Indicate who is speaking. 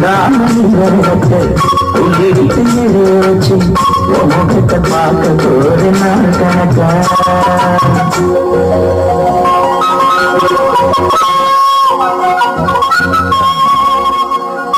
Speaker 1: உண்டாமத்தை உங்கிட்டு பார்க்க போது நான் கணக்கா?